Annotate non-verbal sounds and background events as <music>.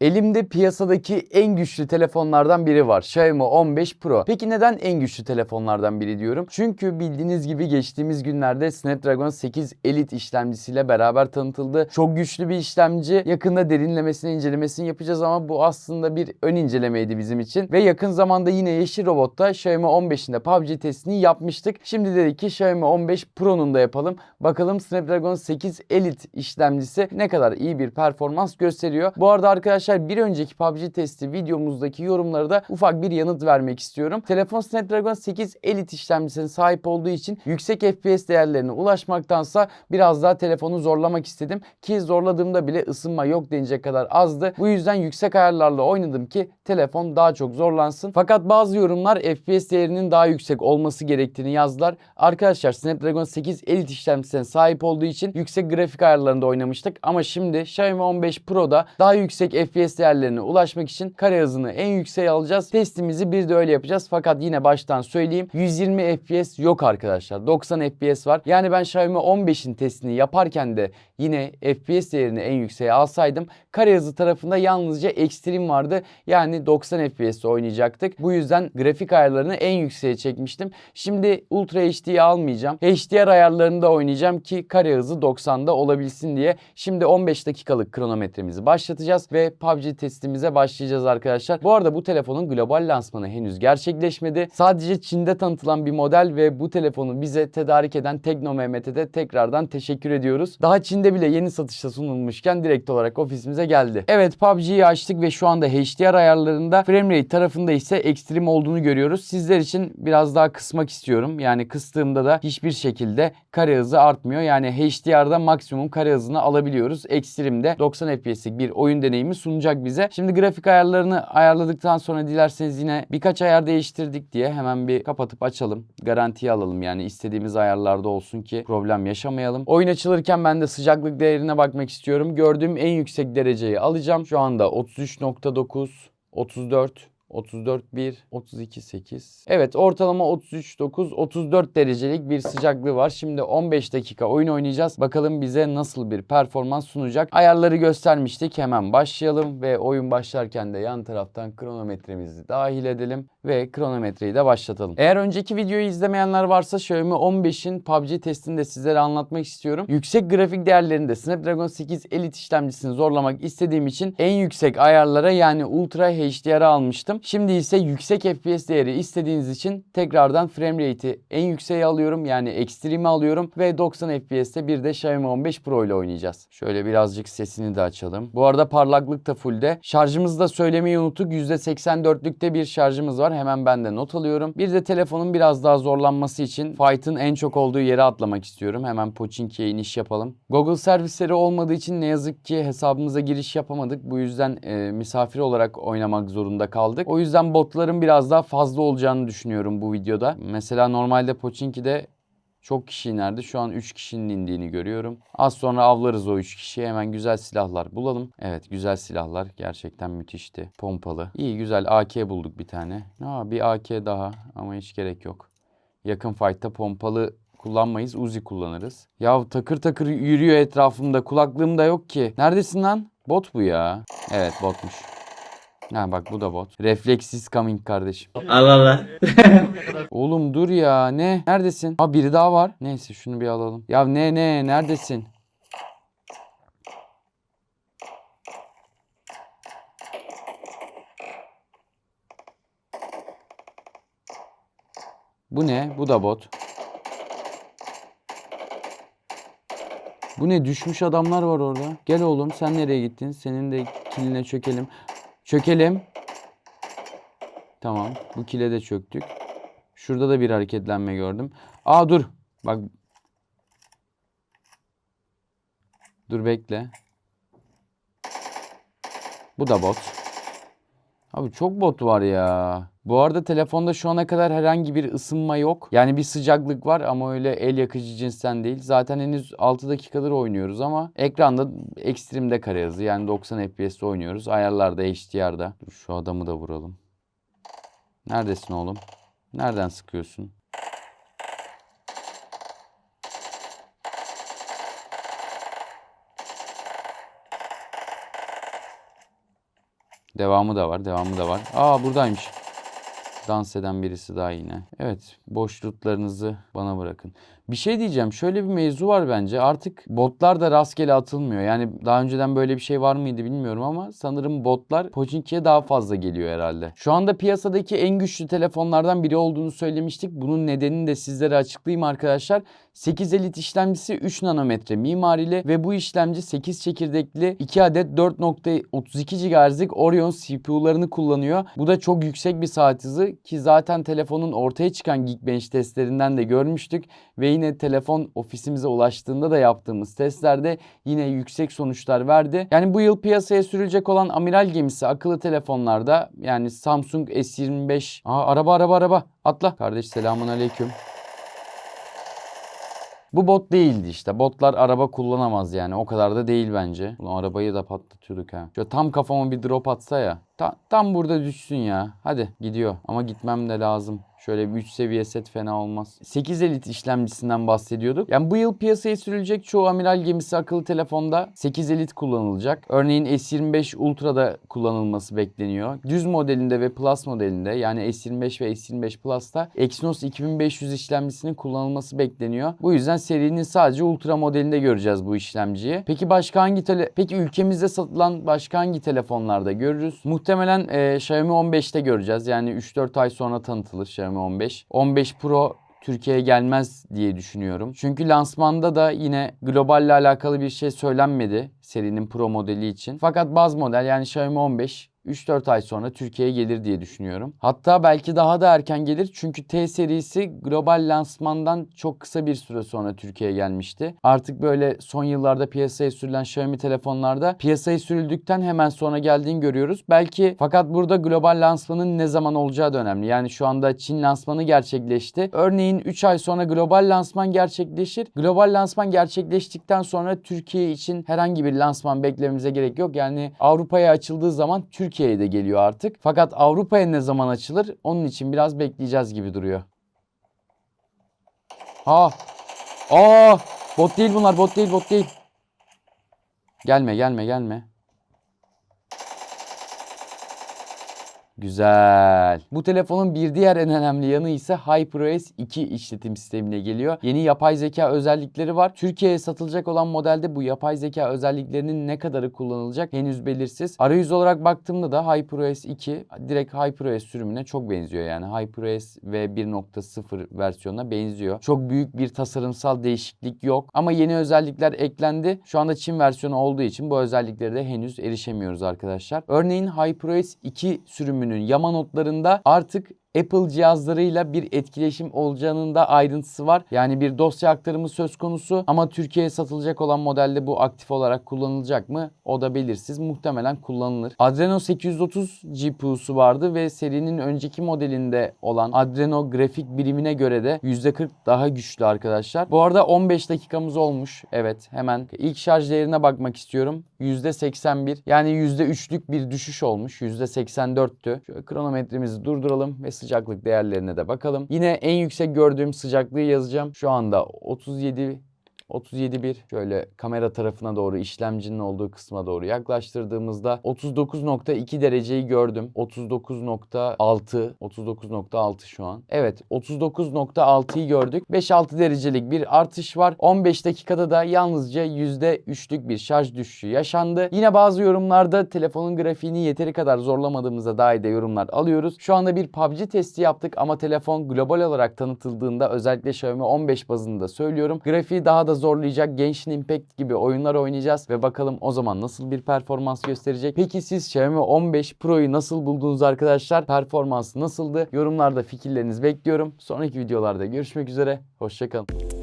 Elimde piyasadaki en güçlü telefonlardan biri var. Xiaomi 15 Pro. Peki neden en güçlü telefonlardan biri diyorum? Çünkü bildiğiniz gibi geçtiğimiz günlerde Snapdragon 8 Elite işlemcisiyle beraber tanıtıldı. Çok güçlü bir işlemci. Yakında derinlemesine incelemesini yapacağız ama bu aslında bir ön incelemeydi bizim için. Ve yakın zamanda yine Yeşil Robot'ta Xiaomi 15'in de PUBG testini yapmıştık. Şimdi dedik ki Xiaomi 15 Pro'nun da yapalım. Bakalım Snapdragon 8 Elite işlemcisi ne kadar iyi bir performans gösteriyor. Bu arada arkadaşlar bir önceki PUBG testi videomuzdaki yorumlara da ufak bir yanıt vermek istiyorum. Telefon Snapdragon 8 Elite işlemcisine sahip olduğu için yüksek FPS değerlerine ulaşmaktansa biraz daha telefonu zorlamak istedim. Ki zorladığımda bile ısınma yok denecek kadar azdı. Bu yüzden yüksek ayarlarla oynadım ki telefon daha çok zorlansın. Fakat bazı yorumlar FPS değerinin daha yüksek olması gerektiğini yazdılar. Arkadaşlar Snapdragon 8 Elite işlemcisine sahip olduğu için yüksek grafik ayarlarında oynamıştık. Ama şimdi Xiaomi 15 Pro'da daha yüksek FPS değerlerine ulaşmak için kare hızını en yükseğe alacağız. Testimizi bir de öyle yapacağız. Fakat yine baştan söyleyeyim 120 FPS yok arkadaşlar. 90 FPS var. Yani ben Xiaomi 15'in testini yaparken de yine FPS değerini en yükseğe alsaydım kare hızı tarafında yalnızca Extreme vardı. Yani 90 FPS'te oynayacaktık. Bu yüzden grafik ayarlarını en yükseğe çekmiştim. Şimdi Ultra HD'yi almayacağım. HDR ayarlarında oynayacağım ki kare hızı 90'da olabilsin diye. Şimdi 15 dakikalık kronometremizi başlatacağız ve PUBG testimize başlayacağız arkadaşlar. Bu arada bu telefonun global lansmanı henüz gerçekleşmedi. Sadece Çin'de tanıtılan bir model ve bu telefonu bize tedarik eden Tekno Mehmet'e de tekrardan teşekkür ediyoruz. Daha Çin'de bile yeni satışta sunulmuşken direkt olarak ofisimize geldi. Evet PUBG'yi açtık ve şu anda HDR ayarlarında framerate tarafında ise ekstrem olduğunu görüyoruz. Sizler için biraz daha kısmak istiyorum. Yani kıstığımda da hiçbir şekilde kare hızı artmıyor. Yani HDR'da maksimum kare hızını alabiliyoruz. Ekstrem'de 90 FPS'lik bir oyun deneyimi sunacak bize. Şimdi grafik ayarlarını ayarladıktan sonra dilerseniz yine birkaç ayar değiştirdik diye hemen bir kapatıp açalım. Garantiye alalım yani istediğimiz ayarlarda olsun ki problem yaşamayalım. Oyun açılırken ben de sıcaklık değerine bakmak istiyorum. Gördüğüm en yüksek dereceyi alacağım. Şu anda 33.9, 34, 34.1, 32.8. Evet ortalama 33.9, 34 derecelik bir sıcaklığı var. Şimdi 15 dakika oyun oynayacağız. Bakalım bize nasıl bir performans sunacak. Ayarları göstermiştik. Hemen başlayalım ve oyun başlarken de yan taraftan kronometremizi dahil edelim ve kronometreyi de başlatalım. Eğer önceki videoyu izlemeyenler varsa Xiaomi 15'in PUBG testini de sizlere anlatmak istiyorum. Yüksek grafik değerlerinde Snapdragon 8 Elite işlemcisini zorlamak istediğim için en yüksek ayarlara yani Ultra HDR'a almıştım. Şimdi ise yüksek FPS değeri istediğiniz için tekrardan frame rate'i en yükseğe alıyorum. Yani Extreme'e alıyorum ve 90 FPS'te bir de Xiaomi 15 Pro ile oynayacağız. Şöyle birazcık sesini de açalım. Bu arada parlaklık da fullde. Şarjımızı da söylemeyi unuttuk. %84'lükte bir şarjımız var. Hemen ben de not alıyorum. Bir de telefonun biraz daha zorlanması için fight'ın en çok olduğu yere atlamak istiyorum. Hemen Pochinki'ye iniş yapalım. Google servisleri olmadığı için ne yazık ki hesabımıza giriş yapamadık. Bu yüzden e, misafir olarak oynamak zorunda kaldık. O yüzden botların biraz daha fazla olacağını düşünüyorum bu videoda. Mesela normalde Pochinki'de çok kişi inerdi. Şu an 3 kişinin indiğini görüyorum. Az sonra avlarız o 3 kişiyi. Hemen güzel silahlar bulalım. Evet güzel silahlar. Gerçekten müthişti. Pompalı. İyi güzel AK bulduk bir tane. Aa, bir AK daha ama hiç gerek yok. Yakın fight'ta pompalı kullanmayız. Uzi kullanırız. Ya takır takır yürüyor etrafımda. Kulaklığım da yok ki. Neredesin lan? Bot bu ya. Evet botmuş. Ha bak bu da bot. Refleksiz coming kardeşim. Allah Allah. <laughs> Oğlum dur ya ne? Neredesin? Ha biri daha var. Neyse şunu bir alalım. Ya ne ne neredesin? Bu ne? Bu da bot. Bu ne? Düşmüş adamlar var orada. Gel oğlum sen nereye gittin? Senin de kiline çökelim. Çökelim. Tamam. Bu kile de çöktük. Şurada da bir hareketlenme gördüm. Aa dur. Bak. Dur bekle. Bu da bot. Abi çok bot var ya. Bu arada telefonda şu ana kadar herhangi bir ısınma yok. Yani bir sıcaklık var ama öyle el yakıcı cinsten değil. Zaten henüz 6 dakikadır oynuyoruz ama ekranda ekstremde kare hızı yani 90 FPS'te oynuyoruz. Ayarlarda HDR'da. Şu adamı da vuralım. Neredesin oğlum? Nereden sıkıyorsun? Devamı da var, devamı da var. Aa buradaymış. Dans eden birisi daha yine. Evet, boşluklarınızı bana bırakın. Bir şey diyeceğim. Şöyle bir mevzu var bence. Artık botlar da rastgele atılmıyor. Yani daha önceden böyle bir şey var mıydı bilmiyorum ama sanırım botlar Pochinki'ye daha fazla geliyor herhalde. Şu anda piyasadaki en güçlü telefonlardan biri olduğunu söylemiştik. Bunun nedenini de sizlere açıklayayım arkadaşlar. 8 elit işlemcisi 3 nanometre mimarili ve bu işlemci 8 çekirdekli 2 adet 4.32 GHz'lik Orion CPU'larını kullanıyor. Bu da çok yüksek bir saat hızı ki zaten telefonun ortaya çıkan Geekbench testlerinden de görmüştük ve yine telefon ofisimize ulaştığında da yaptığımız testlerde yine yüksek sonuçlar verdi. Yani bu yıl piyasaya sürülecek olan amiral gemisi akıllı telefonlarda yani Samsung S25 Aa, araba araba araba atla kardeş selamun aleyküm. Bu bot değildi işte. Botlar araba kullanamaz yani. O kadar da değil bence. Ulan arabayı da patlatıyorduk ha. Şöyle tam kafama bir drop atsa ya. Ta- tam burada düşsün ya. Hadi gidiyor. Ama gitmem de lazım. Şöyle bir 3 seviye set fena olmaz. 8 elit işlemcisinden bahsediyorduk. Yani bu yıl piyasaya sürülecek çoğu amiral gemisi akıllı telefonda 8 elit kullanılacak. Örneğin S25 Ultra'da kullanılması bekleniyor. Düz modelinde ve Plus modelinde yani S25 ve S25 Plus'ta Exynos 2500 işlemcisinin kullanılması bekleniyor. Bu yüzden serinin sadece Ultra modelinde göreceğiz bu işlemciyi. Peki başka hangi tele Peki ülkemizde satılan başka hangi telefonlarda görürüz? Muhtemelen e, Xiaomi 15'te göreceğiz. Yani 3-4 ay sonra tanıtılır Xiaomi 15. 15 Pro Türkiye'ye gelmez diye düşünüyorum. Çünkü lansmanda da yine globalle alakalı bir şey söylenmedi serinin Pro modeli için. Fakat baz model yani Xiaomi 15 3-4 ay sonra Türkiye'ye gelir diye düşünüyorum. Hatta belki daha da erken gelir çünkü T serisi global lansmandan çok kısa bir süre sonra Türkiye'ye gelmişti. Artık böyle son yıllarda piyasaya sürülen Xiaomi telefonlarda piyasaya sürüldükten hemen sonra geldiğini görüyoruz. Belki fakat burada global lansmanın ne zaman olacağı da önemli. Yani şu anda Çin lansmanı gerçekleşti. Örneğin 3 ay sonra global lansman gerçekleşir. Global lansman gerçekleştikten sonra Türkiye için herhangi bir lansman beklememize gerek yok. Yani Avrupa'ya açıldığı zaman Türkiye'ye de geliyor artık. Fakat Avrupa'ya ne zaman açılır? Onun için biraz bekleyeceğiz gibi duruyor. Ha. Aa! Bot değil bunlar, bot değil, bot değil. Gelme, gelme, gelme. Güzel. Bu telefonun bir diğer en önemli yanı ise HyperOS 2 işletim sistemine geliyor. Yeni yapay zeka özellikleri var. Türkiye'ye satılacak olan modelde bu yapay zeka özelliklerinin ne kadarı kullanılacak henüz belirsiz. Arayüz olarak baktığımda da HyperOS 2 direkt HyperOS sürümüne çok benziyor. Yani HyperOS ve 1.0 versiyonuna benziyor. Çok büyük bir tasarımsal değişiklik yok. Ama yeni özellikler eklendi. Şu anda Çin versiyonu olduğu için bu özelliklere de henüz erişemiyoruz arkadaşlar. Örneğin HyperOS 2 sürümünün yama notlarında artık Apple cihazlarıyla bir etkileşim olacağının da ayrıntısı var. Yani bir dosya aktarımı söz konusu ama Türkiye'ye satılacak olan modelde bu aktif olarak kullanılacak mı? O da belirsiz. Muhtemelen kullanılır. Adreno 830 GPU'su vardı ve serinin önceki modelinde olan Adreno grafik birimine göre de %40 daha güçlü arkadaşlar. Bu arada 15 dakikamız olmuş. Evet hemen ilk şarj değerine bakmak istiyorum. %81 yani %3'lük bir düşüş olmuş. %84'tü. Şöyle kronometremizi durduralım ve sıcaklık değerlerine de bakalım. Yine en yüksek gördüğüm sıcaklığı yazacağım. Şu anda 37 37.1 şöyle kamera tarafına doğru işlemcinin olduğu kısma doğru yaklaştırdığımızda 39.2 dereceyi gördüm. 39.6 39.6 şu an. Evet 39.6'yı gördük. 5-6 derecelik bir artış var. 15 dakikada da yalnızca %3'lük bir şarj düşüşü yaşandı. Yine bazı yorumlarda telefonun grafiğini yeteri kadar zorlamadığımıza dair de yorumlar alıyoruz. Şu anda bir PUBG testi yaptık ama telefon global olarak tanıtıldığında özellikle Xiaomi 15 bazında söylüyorum. Grafiği daha da zorlayacak Genshin Impact gibi oyunlar oynayacağız ve bakalım o zaman nasıl bir performans gösterecek. Peki siz Xiaomi 15 Pro'yu nasıl buldunuz arkadaşlar? Performansı nasıldı? Yorumlarda fikirlerinizi bekliyorum. Sonraki videolarda görüşmek üzere. Hoşçakalın.